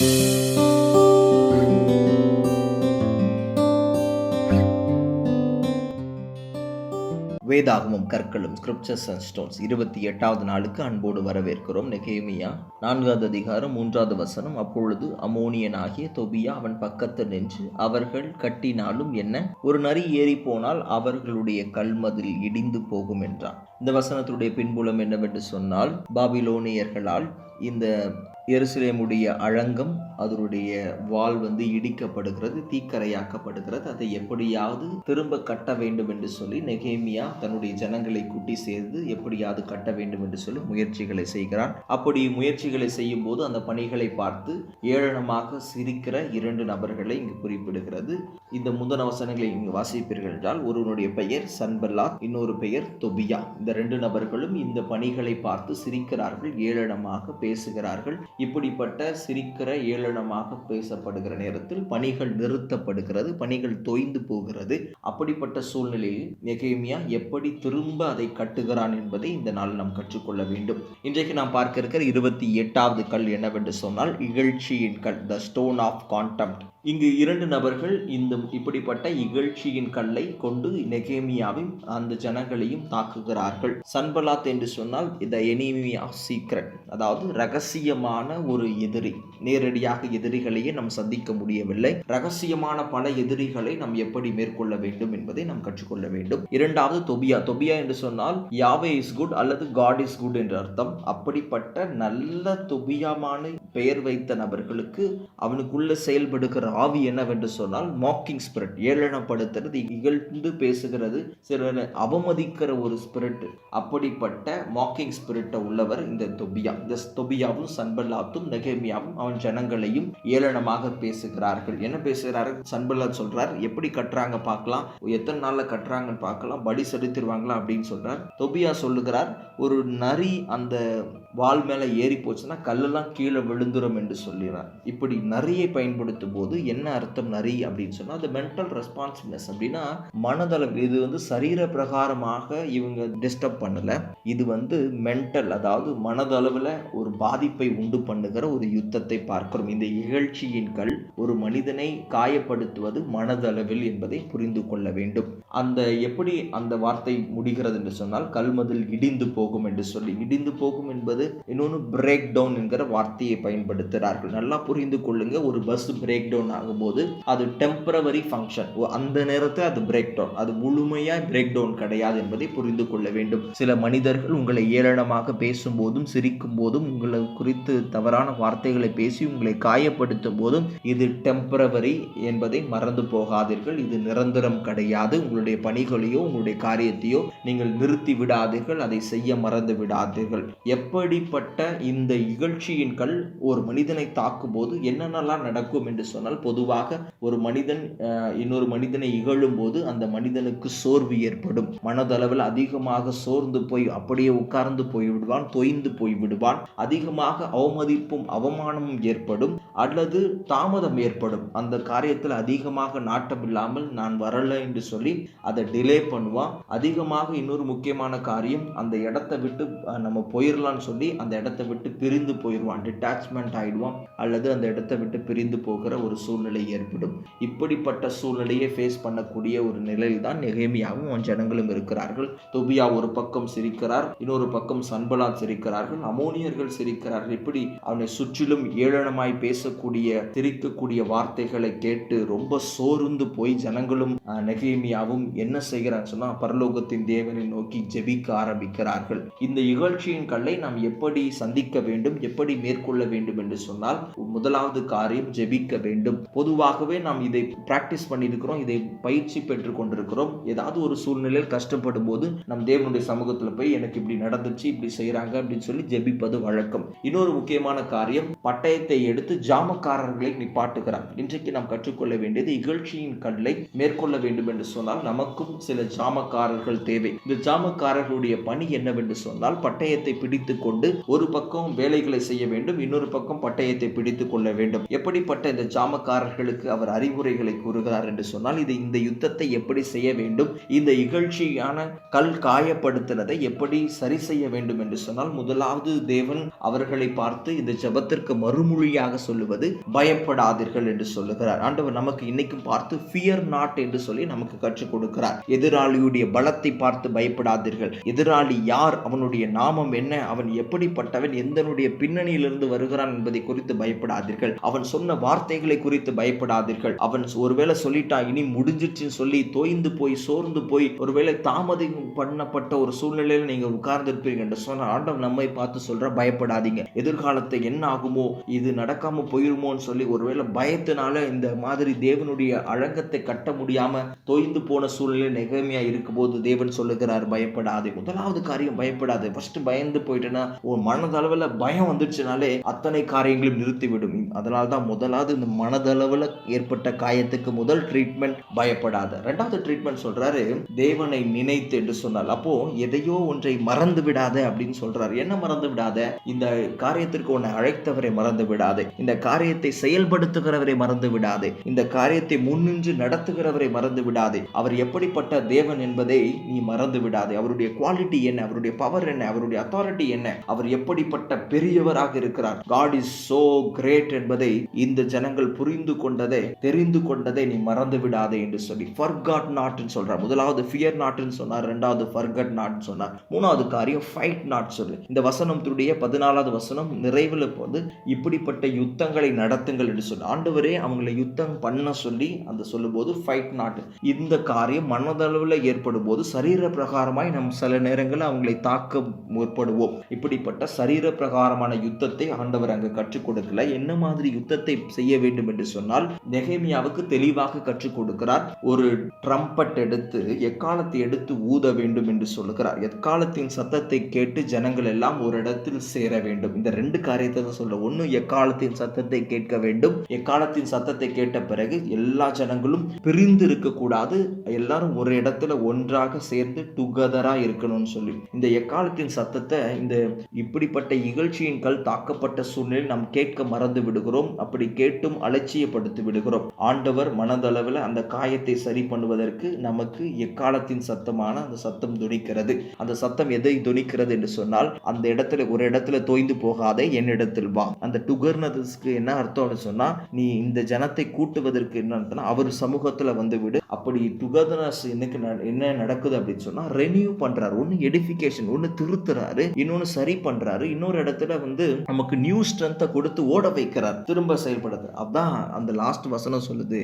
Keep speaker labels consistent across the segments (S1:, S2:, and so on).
S1: வேதாகமும் கற்களும் scriptures and stones இருபத்தி எட்டாவது நாளுக்கு அன்போடு வரவேற்கிறோம். நெகேமியா நான்காவது அதிகாரம் மூன்றாவது வசனம். அப்பொழுது அமோனியனாகிய தொபியா அவன் பக்கத்தில் நின்று அவர்கள் கட்டினாலும் என்ன? ஒரு நரி ஏறி போனால் அவர்களுடைய கல்மதில் இடிந்து போகும் என்றான். இந்த வசனத்துடைய பின்புலம் என்னவென்று சொன்னால் பாபிலோனியர்களால் இந்த எருசலேமுடைய அழங்கம் அதனுடைய வால் வந்து இடிக்கப்படுகிறது தீக்கரையாக்கப்படுகிறது. அதை எப்படியாவது திரும்ப கட்ட வேண்டும் என்று சொல்லி நெகேமியா தன்னுடைய ஜனங்களை கூட்டி சேர்ந்து எப்படியாவது கட்ட வேண்டும் என்று சொல்லி முயற்சிகளை செய்கிறான். அப்படி முயற்சிகளை செய்யும் போது அந்த பணிகளை பார்த்து ஏளனமாக சிரிக்கிற இரண்டு நபர்களை இங்கு குறிப்பிடுகிறது. இந்த முதன வசனங்களை இங்கு வாசிப்பீர்கள் என்றால் ஒருவனுடைய பெயர் சன்பல்லாத் இன்னொரு பெயர் தொபியா. இந்த ரெண்டு நபர்களும் இந்த பணிகளை பார்த்து சிரிக்கிறார்கள் ஏளனமாக பேசுகிறார்கள். இப்படிப்பட்ட சிரிக்கிற ஏளனமாக பேசப்படுகிற நேரத்தில் பணிகள் நிறுத்தப்படுகிறது பணிகள் தொய்ந்து போகிறது. அப்படிப்பட்ட சூழ்நிலையில் நெகேமியா எப்படி திரும்ப அதை கட்டுகிறான் என்பதை இந்த நாள் நாம் கற்றுக்கொள்ள வேண்டும். இன்றைக்கு நாம் பார்க்க இருக்கிற இருபத்தி எட்டாவது கல் என்னவென்று சொன்னால் இகழ்ச்சியின் கல் த ஸ்டோன் ஆஃப் கான்டம்ட் இங்கு இரண்டு நபர்கள் இந்த இப்படிப்பட்ட இகழ்ச்சியின் கல்லை கொண்டு நெகேமியாவையும் அந்த ஜனங்களையும் தாக்குகிறார்கள். சன்பலாத் என்று சொன்னால் த எனிமி ஆஃப் சீக்ரெட் அதாவது ரகசியமான ஒரு எதிரி நேரடியாக எதிரிகளையே நாம் சந்திக்க முடியவில்லை. ரகசியமான பல எதிரிகளை நாம் எப்படி மேற்கொள்ள வேண்டும் என்பதை நாம் கற்றுக்கொள்ள வேண்டும். இரண்டாவது தொபியா. தொபியா என்று சொன்னால் யாவே இஸ் குட் அல்லது காட் இஸ் குட் என்று அர்த்தம். அப்படிப்பட்ட நல்ல தொபியாமான பெயர் வைத்த நபர்களுக்கு அவனுக்குள்ள செயல்படுகிற ஆவி என்னவென்று சொன்னால் மாக்கிங் ஸ்பிரிட் ஏளனப்படுத்துறது இகழ்ந்து பேசுகிறது சிலர் அவமதிக்கிற ஒரு ஸ்பிரிட் அப்படிப்பட்ட மாக்கிங் ஸ்பிரிட்டை உள்ளவர் இந்த தொபியா. இந்த தொபியாவும் சன்பல்லாத்தும் நெகேமியாவும் அவன் ஜனங்களையும் ஏளனமாக பேசுகிறார்கள். என்ன பேசுகிறாரு சன்பல்லாத் சொல்றார் எப்படி கட்டுறாங்க பார்க்கலாம். எத்தனை நாள்ல கட்டுறாங்கன்னு பார்க்கலாம். படி செலுத்திடுவாங்களா? அப்படின்னு சொல்றார். தொபியா சொல்லுகிறார் ஒரு நரி அந்த வால் மேலே ஏறி போச்சுன்னா கல்லெல்லாம் கீழே விழுந்துரும் என்று சொல்லிடுறார் இப்படி நரியை பயன்படுத்தும் போது என்ன அர்த்தம் நரி அப்படின்னு சொன்னால் அது மென்டல் ரெஸ்பான்சிவ்னஸ் அப்படின்னா மனதளவு இது வந்து சரீர பிரகாரமாக இவங்க டிஸ்டர்ப் பண்ணலை. இது வந்து மென்டல் அதாவது மனதளவில் ஒரு பாதிப்பை உண்டு பண்ணுகிற ஒரு யுத்தத்தை பார்க்கிறோம். இந்த இகழ்ச்சியின் கல் ஒரு மனிதனை காயப்படுத்துவது மனதளவில் என்பதை புரிந்து கொள்ள வேண்டும். அந்த எப்படி அந்த வார்த்தை முடிகிறது என்று சொன்னால் கல்மதில் இடிந்து போகும் என்று சொல்லி. இடிந்து போகும் என்பது இன்னொன்று பிரேக் டவுன் என்கிற வார்த்தையை பயன்படுத்துகிறார்கள். நல்லா புரிந்து கொள்ளுங்க. ஒரு பஸ் பிரேக் டவுன் ஆகும்போது அது டெம்பரவரி ஃபங்க்ஷன் அந்த நேரத்தில் அது பிரேக் டவுன் அது முழுமையாக பிரேக் டவுன் கிடையாது என்பதை புரிந்து கொள்ள வேண்டும். சில மனிதர்கள் உங்களை ஏளனமாக பேசும்போதும் சிரிக்கும் போதும் உங்களை குறித்து தவறான வார்த்தைகளை பேசி உங்களை காயப்படுத்தும் போதும் இது டெம்பரவரி என்பதை மறந்து போகாதீர்கள். இது நிரந்தரம் கிடையாது. உங்களுடைய பணிகளையோ உங்களுடைய காரியத்தையோ நீங்கள் நிறுத்தி விடாதீர்கள். அதை செய்ய மறந்து விடாதீர்கள். எப்படிப்பட்ட இந்த இகழ்ச்சியின் கல் ஒரு மனிதனை தாக்கும் போது என்னென்னலாம் நடக்கும் என்று சொன்னால் பொதுவாக ஒரு மனிதன் இன்னொரு மனிதனை இகழும் போது அந்த மனிதனுக்கு சோர்வு ஏற்படும். மனதளவில் அதிகமாக சோர்ந்து போய் அப்படியே உட்கார்ந்து போய் விடுவான் தொய்ந்து போய் விடுவான் அதிகமாக அவமதிப்பும் அவமானமும் ஏற்படும் அல்லது தாமதம் ஏற்படும். அந்த காரியத்தில் அதிகமாக நாட்டம் இல்லாமல் நான் வரல என்று சொல்லி அதை டிலே பண்ணுவான். அதிகமாக இன்னொரு முக்கியமான காரியம் அந்த இடத்த விட்டு நம்ம போயிடலாம்னு சொல்லி அந்த இடத்த விட்டு பிரிந்து போயிடுவான். டிட்டாச்மெண்ட் ஆயிடுவான் அல்லது அந்த இடத்த விட்டு பிரிந்து போகிற ஒரு சூழ்நிலை ஏற்படும். இப்படிப்பட்ட சூழ்நிலையை ஃபேஸ் பண்ணக்கூடிய ஒரு நிலையில் தான் நெகேமியாவும் ஜனங்களும் இருக்கிறார்கள். தொபியா ஒரு பக்கம் சிரிக்கிறார் இன்னொரு பக்கம் சன்பலாத் சிரிக்கிறார்கள். அமோனியர்கள் சிரிக்கிறார்கள். இப்படி அவனை சுற்றிலும் ஏளனமாய் பேசக்கூடிய திரிக்கக்கூடிய வார்த்தைகளை கேட்டு ரொம்ப சோர்ந்து போய் ஜனங்களும் நெகிமியாவும் என்ன செய்கிறாங்க சொன்னா பரலோகத்தின் தேவனை நோக்கி ஜெபிக்க ஆரம்பிக்கிறார்கள். இந்த இகழ்ச்சியின் கல்லை நாம் எப்படி சந்திக்க வேண்டும் எப்படி மேற்கொள்ள வேண்டும் என்று சொன்னால் முதலாவது காரியம் ஜெபிக்க வேண்டும். பொதுவாகவே நாம் இதை பிராக்டிஸ் பண்ணியிருக்கிறோம் இதை பயிற்சி பெற்று கொண்டிருக்கிறோம். ஏதாவது ஒரு சூழ்நிலையில் கஷ்டப்படும் போது நம் தேவனுடைய சமூகத்தில் போய் எனக்கு இப்படி நடந்துச்சு இப்படி செய்கிறாங்க அப்படின்னு சொல்லி ஜெபிப்பது வழக்கம். இன்னொரு முக்கிய முக்கியமான காரியம் பட்டயத்தை எடுத்து ஜாமக்காரர்களை நிப்பாட்டுகிறார். இன்றைக்கு நாம் கற்றுக்கொள்ள வேண்டியது இகழ்ச்சியின் கல்லை மேற்கொள்ள வேண்டும் என்று சொன்னால் நமக்கும் சில ஜாமக்காரர்கள் தேவை. இந்த ஜாமக்காரர்களுடைய பணி என்னவென்று சொன்னால் பட்டயத்தை பிடித்து கொண்டு ஒரு பக்கம் வேலைகளை செய்ய வேண்டும் இன்னொரு பக்கம் பட்டயத்தை பிடித்து கொள்ள வேண்டும். எப்படிப்பட்ட இந்த ஜாமக்காரர்களுக்கு அவர் அறிவுரைகளை கூறுகிறார் என்று சொன்னால் இது இந்த யுத்தத்தை எப்படி செய்ய வேண்டும் இந்த இகழ்ச்சியான கல் காயப்படுத்தினதை எப்படி சரி செய்ய வேண்டும் என்று சொன்னால் முதலாவது தேவன் அவர்களை பார்த்து பார்த்து இந்த ஜபத்திற்கு மறுமொழியாக சொல்லுவது பயப்படாதீர்கள் என்று சொல்லுகிறார். ஆண்டவர் நமக்கு இன்னைக்கும் பார்த்து ஃபியர் நாட் என்று சொல்லி நமக்கு கற்றுக் கொடுக்கிறார். எதிராளியுடைய பலத்தை பார்த்து பயப்படாதீர்கள். எதிராளி யார்? அவனுடைய நாமம் என்ன? அவன் எப்படிப்பட்டவன்? எந்தனுடைய பின்னணியிலிருந்து வருகிறான் என்பதை குறித்து பயப்படாதீர்கள். அவன் சொன்ன வார்த்தைகளை குறித்து பயப்படாதீர்கள். அவன் ஒருவேளை சொல்லிட்டான் இனி முடிஞ்சிச்சுன்னு சொல்லி தோய்ந்து போய் சோர்ந்து போய் ஒருவேளை தாமதம் பண்ணப்பட்ட ஒரு சூழ்நிலையில் நீங்க உட்கார்ந்திருப்பீங்க என்று சொன்ன ஆண்டவன் நம்மை பார்த்து சொல்ற பயப்படாதீங்க. எதிர்கால எதிர்காலத்தை என்ன ஆகுமோ இது நடக்காம போயிருமோன்னு சொல்லி ஒருவேளை பயத்தினால இந்த மாதிரி தேவனுடைய அழகத்தை கட்ட முடியாம தொய்ந்து போன சூழ்நிலை நெகமையா இருக்கும்போது தேவன் சொல்லுகிறார் பயப்படாதே. முதலாவது காரியம் பயப்படாது. ஃபர்ஸ்ட் பயந்து போயிட்டேன்னா ஒரு மனதளவில் பயம் வந்துடுச்சுனாலே அத்தனை காரியங்களையும் நிறுத்திவிடும். அதனால தான் முதலாவது இந்த மனதளவில் ஏற்பட்ட காயத்துக்கு முதல் ட்ரீட்மெண்ட் பயப்படாத. ரெண்டாவது ட்ரீட்மெண்ட் சொல்றாரு தேவனை நினைத்து என்று சொன்னால் அப்போ எதையோ ஒன்றை மறந்து விடாத அப்படின்னு சொல்றாரு. என்ன மறந்து விடாத? இந்த காரியத்திற்கு உன்னை அழைத்தவரை மறந்து விடாதே. இந்த காரியத்தை செயல்படுத்துகிறவரை மறந்து விடாதே. இந்த காரியத்தை முன்னின்று நடத்துகிறவரை மறந்து விடாதே. அவர் எப்படிப்பட்ட தேவன் என்பதை நீ மறந்து விடாதே. அவருடைய குவாலிட்டி என்ன? அவருடைய பவர் என்ன? அவருடைய அத்தாரிட்டி என்ன? அவர் எப்படிப்பட்ட பெரியவராக இருக்கிறார்? காட் இஸ் சோ கிரேட் என்பதை இந்த ஜனங்கள் புரிந்து கொண்டதை தெரிந்து கொண்டதை நீ மறந்து விடாதே என்று சொல்லி. ஃபர்காட் நாட்னு சொல்றார். முதலாவது ஃபியர் நாட்னு சொன்னார். ரெண்டாவது ஃபர்கட் நாட்னு சொன்னார். மூணாவது காரியம் ஃபைட் நாட் சொல்லு. இந்த வசனத்துடைய பதினாலாவது வசனம் நிறைவில் வந்து இப்படிப்பட்ட யுத்தங்களை நடத்துங்கள் என்று சொல்லி ஆண்டவரே அவங்களை யுத்தம் பண்ண சொல்லி அந்த சொல்லும்போது ஃபைட் நாட் இந்த காரியம் மனதளவில் ஏற்படும் போது சரீர பிரகாரமாய் நம் சில நேரங்களில் அவங்களை தாக்க முற்படுவோம். இப்படிப்பட்ட சரீர பிரகாரமான யுத்தத்தை ஆண்டவர் அங்கு கற்றுக் கொடுக்கல. என்ன மாதிரி யுத்தத்தை செய்ய வேண்டும் என்று சொன்னால் நெகேமியாவுக்கு தெளிவாக கற்றுக் கொடுக்கிறார். ஒரு ட்ரம்பட் எடுத்து எக்காலத்தை எடுத்து ஊத வேண்டும் என்று சொல்லுகிறார். எக்காலத்தின் சத்தத்தை கேட்டு ஜனங்கள் எல்லாம் ஒரு இடத்தில் சேர வேண்டும். இந்த ரெண்டு காரியத்தை தான் சொல்ல ஒன்று எக்காலத்தின் சத்தத்தை கேட்க வேண்டும். எக்காலத்தின் சத்தத்தை கேட்ட பிறகு எல்லா ஜனங்களும் பிரிந்து இருக்கக்கூடாது. எல்லாரும் ஒரு இடத்துல ஒன்றாக சேர்ந்து டுகெதரா இருக்கணும்னு சொல்லி. இந்த எக்காலத்தின் சத்தத்தை இந்த இப்படிப்பட்ட இகழ்ச்சியின் கல் தாக்கப்பட்ட சூழ்நிலையில் நாம் கேட்க மறந்து விடுகிறோம். அப்படி கேட்டும் அலட்சியப்படுத்தி விடுகிறோம். ஆண்டவர் மனதளவில் அந்த காயத்தை சரி பண்ணுவதற்கு நமக்கு எக்காலத்தின் சத்தமான அந்த சத்தம் துணிக்கிறது. அந்த சத்தம் எதை துணிக்கிறது என்று சொன்னால் அந்த இடத்துல ஒரு இடத்துல தோய்ந்து போகாதே. என்னிடத்தில் வா. அந்த டுகர்னதுக்கு என்ன அர்த்தம்னு சொன்னா நீ இந்த ஜனத்தை கூட்டுவதற்கு என்ன அர்த்தம்னா அவர் சமூகத்துல வந்து விடு. அப்படி டுகர்னஸ் எனக்கு என்ன நடக்குது அப்படின்னு சொன்னா ரெனியூ பண்றாரு. ஒன்னு எடிஃபிகேஷன் ஒன்னு திருத்துறாரு. இன்னொன்னு சரி பண்றாரு. இன்னொரு இடத்துல வந்து நமக்கு நியூ ஸ்ட்ரென்த்தை கொடுத்து ஓட வைக்கிறார். திரும்ப செயல்படுது அதான் அந்த லாஸ்ட் வசனம் சொல்லுது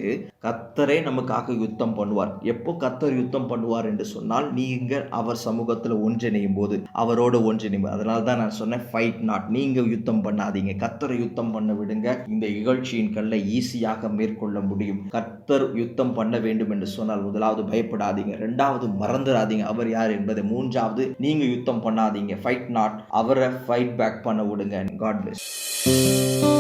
S1: கத்தரே நமக்காக யுத்தம் பண்ணுவார். எப்போ கத்தர் யுத்தம் பண்ணுவார் என்று சொன்னால் நீங்கள் அவர் சமூகத்துல ஒன்றிணையும் போது அவரோட ஒன்றிணையும் அதனால தான் நான் சொன்னேன் ஃபைட் நாட் நீங்க யுத்தம் பண்ணாதீங்க. கத்தரை யுத்தம் பண்ண விடுங்க. இந்த இகழ்ச்சியின் கல்லை ஈஸியாக மேற்கொள்ள முடியும். கத்தர் யுத்தம் பண்ண வேண்டும் என்று சொன்னால் முதலாவது பயப்படாதீங்க. ரெண்டாவது மறந்துடாதீங்க. அவர் யார் என்பதை. மூன்றாவது நீங்க யுத்தம் பண்ணாதீங்க. ஃபைட் நாட் அவரை ஃபைட் பேக் பண்ண விடுங்க. God plus